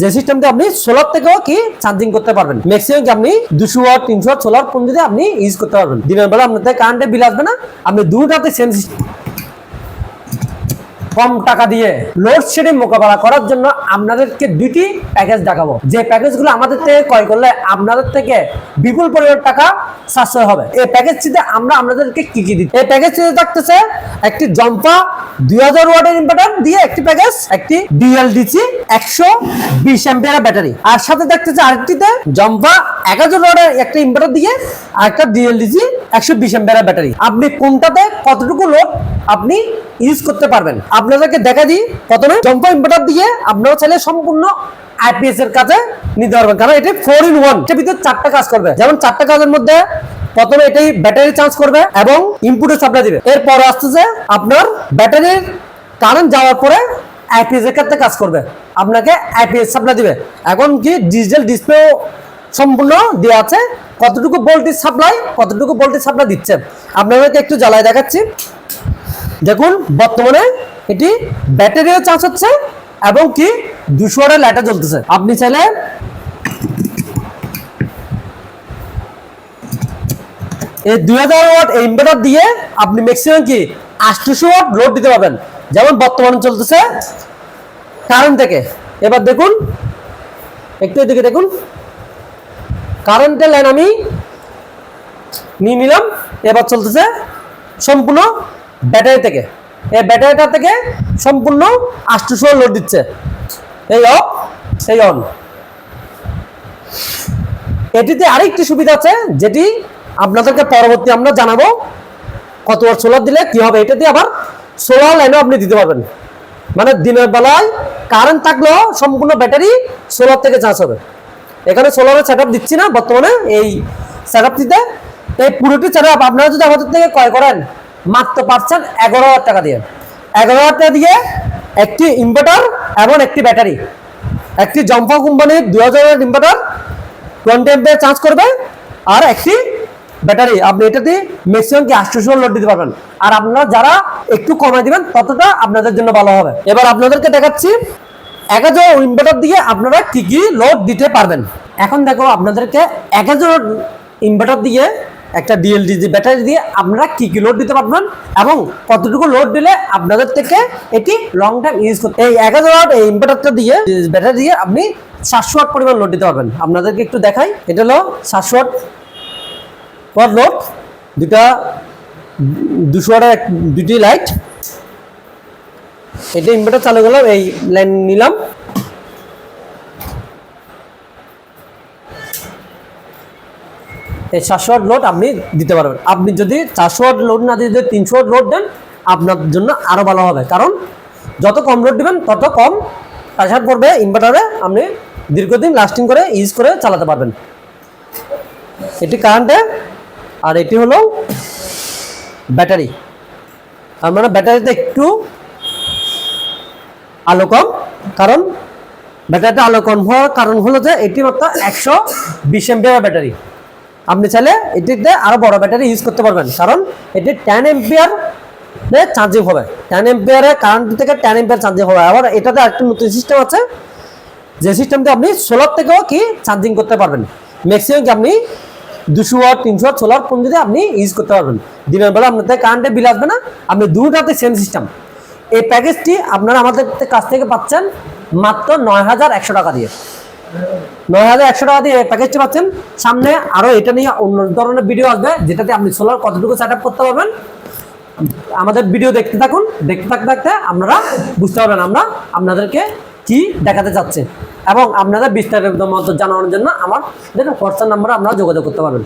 যে সিস্টেমটা আপনি সোলার থেকেও কি চার্জিং করতে পারবেন? ম্যাক্সিমাম কি আপনি দুশো ওয়াট তিনশো ওয়াট সোলার ফোন যদি আপনি ইউজ করতে পারবেন। দিনের বেলা আপনাদের কারেন্টে বিল আসবে না, আপনি দুটাতে সেম সিস্টেম কম টাকা দিয়ে লোডশেডিং মোকাবেলা করার জন্য আপনাদেরকে দুটি প্যাকেজ দেখাবো। যে প্যাকেজগুলো আমাদের থেকে ক্রয় করলে আপনাদের থেকে বিপুল পরিমাণ টাকা সাশ্রয় হবে। এই প্যাকেজটিতে আমরা আপনাদেরকে কি কি দিই এই প্যাকেজটিতে থাকতেছে একটি জম্পা, দুই হাজার ওয়াটের ইনভার্টার দিয়ে একটি প্যাকেজ একটি ডিএলডিসি একশো বিশ অ্যাম্পিয়ার ব্যাটারি। আর সাথে থাকতেছে আরেকটিতে জম্পা, এক হাজার ওয়াটের একটা ইনভার্টার দিয়ে আর একটা ডিএলডিসি একশো বিশ অ্যাম্পিয়ার ব্যাটারি। আপনি কোনটাতে কতটুকু লোড আপনি ইউজ করতে পারবেন? আপনাদেরকে দেখা দিই প্রথমে। জম্পা ইনভার্টার দিয়ে আপনারা চাইলে সম্পূর্ণ আইপিএস এর কাছে নিতে পারবেন। কারণ এটি ফোর ইন ওয়ানের ভিতরে চারটা কাজ করবে। যেমন চারটা কাজের মধ্যে প্রথমে এটাই ব্যাটারি চার্জ করবে এবং ইনপুটে সাপ্লাই দিবে। এরপর আসতেছে আপনার ব্যাটারির কারেন্ট যাওয়ার পরে আইপিএস এর ক্ষেত্রে কাজ করবে। আপনাকে আইপিএস সাপ্লাই দিবে। এখন কি ডিজিটাল ডিসপ্লে সম্পূর্ণ দেওয়া আছে। কতটুকু ভোল্টেজ সাপ্লাই কতটুকু ভোল্টেজ সাপ্লাই দিচ্ছে? আপনাদেরকে একটু জ্বালায় দেখাচ্ছি। দেখুন, বর্তমানে এটি ব্যাটারিও চার্জ হচ্ছে এবং কি দুশো ওয়াটের লাইটার জ্বলতেছে। আপনি চাইলে এই দুই হাজার ওয়াট ইনভার্টার দিয়ে আপনি ম্যাক্সিমাম কি আটশোশো ওয়াট লোড দিতে পারবেন। যেমন বর্তমানে চলতেছে কারেন্ট থেকে। এবার দেখুন, একটু এদিকে দেখুন। কারেন্টের লাইন আমি নিয়ে নিলাম। এবার চলতেছে সম্পূর্ণ ব্যাটারি থেকে। এই ব্যাটারিটা থেকে সম্পূর্ণ আটশোশো লোড দিচ্ছে। এই অফ সেই অন। এটিতে আরেকটি সুবিধা আছে, যেটি আপনাদেরকে পরবর্তী আমরা জানাব কত সোলার দিলে কি হবে। এটা দিয়ে আবার সোলার লাইনও আপনি দিতে পারবেন। মানে দিনের বেলায় কারেন্ট থাকলেও সম্পূর্ণ ব্যাটারি সোলার থেকে চার্জ হবে। এখানে সোলারের সেট দিচ্ছি না বর্তমানে, এই সেট এই পুরোটি সেট আপ আপনারা যদি আমাদের থেকে ক্রয় করেন, মাত্র পাচ্ছেন এগারো হাজার টাকা দিয়ে। এগারো হাজার টাকা দিয়ে একটি ইনভার্টার এবং একটি ব্যাটারি একটি জম্পা কোম্পানির দু হাজার ইনভার্টার টোয়েন্টি এমপিয়ার চার্জ করবে, আর একটি ব্যাটারি আপনি এটাতে ম্যাক্সিমাম কি আটশোশো লোড দিতে পারবেন। আর আপনারা যারা একটু কমাই দিবেন, ততটা আপনাদের জন্য ভালো হবে। এবার আপনাদেরকে দেখাচ্ছি, এক হাজার ইনভার্টার দিয়ে আপনারা কি কি লোড দিতে পারবেন। এখন দেখো আপনাদেরকে এক হাজার ইনভার্টার দিয়ে একটা ডিএলডিজি ব্যাটারি দিয়ে আপনারা কী কী লোড দিতে পারবেন এবং কতটুকু লোড দিলে আপনাদের থেকে এটি লং টাইম ইউজ করতে এই এক হাজার এই ইনভার্টারটা দিয়ে ব্যাটারি দিয়ে আপনি সাতশো ওয়াট পরিমাণ লোড দিতে পারবেন। আপনাদেরকে একটু দেখাই, এটা হলো সাতশো ওয়াট পর লোড দুটা দুশো এক- দুটি লাইট এটা ইনভার্টার চালু করলাম, এই লাইন নিলাম। এই চারশো ওয়াট লোড আপনি দিতে পারবেন। আপনি যদি চারশো ওয়াট লোড না দিয়ে যদি তিনশো ওয়াট লোড দেন, আপনার জন্য আরও ভালো হবে। কারণ যত কম লোড দেবেন, তত কম প্রেশার পড়বে ইনভার্টারে আপনি দীর্ঘদিন লাস্টিং করে ইউজ করে চালাতে পারবেন। এটি কারেন্টে আর এটি হলো ব্যাটারি মানে ব্যাটারিতে একটু আলো কম। কারণ ব্যাটারিতে আলো কম হওয়ার কারণ হলো যে, এটি মাত্র একশো বিশ ব্যাটারি আপনি চাইলে এটিতে আরও বড় ব্যাটারি ইউজ করতে পারবেন। কারণ এটি টেন এম্পিয়ার চার্জিং হবে। টেন এম্পিয়ারে কারেন্ট থেকে টেন এম্পিয়ার চার্জিং হবে। আবার এটাতে একটা নতুন সিস্টেম আছে। যে সিস্টেমটা আপনি সোলার থেকেও কি চার্জিং করতে পারবেন। ম্যাক্সিমাম কি আপনি দুশো ওয়াট তিনশো ওয়াট সোলার ফোন যদি আপনি ইউজ করতে পারবেন। দিনের বেলা আপনাদের কারেন্টে বিল আসবে না। আপনি দুটাতে সেম সিস্টেম এই প্যাকেজটি আপনারা আমাদের কাছ থেকে পাচ্ছেন মাত্র নয় হাজার একশো টাকা দিয়ে। নয় হাজার একশো টাকা দিয়ে প্যাকেজটা পাচ্ছেন। সামনে আরও এটা নিয়ে অন্য ধরনের ভিডিও আসবে, যেটাতে আপনি সোলার কতটুকু সেট করতে পারবেন। আমাদের ভিডিও দেখতে থাকুন। দেখতে থাকতে থাকতে আপনারা বুঝতে পারবেন আমরা আপনাদেরকে কি দেখাতে চাচ্ছে এবং আপনাদের বিস্তারিত মতো জানানোর জন্য আমার হোয়াটসঅ্যাপ নাম্বারে আপনারা যোগাযোগ করতে পারবেন।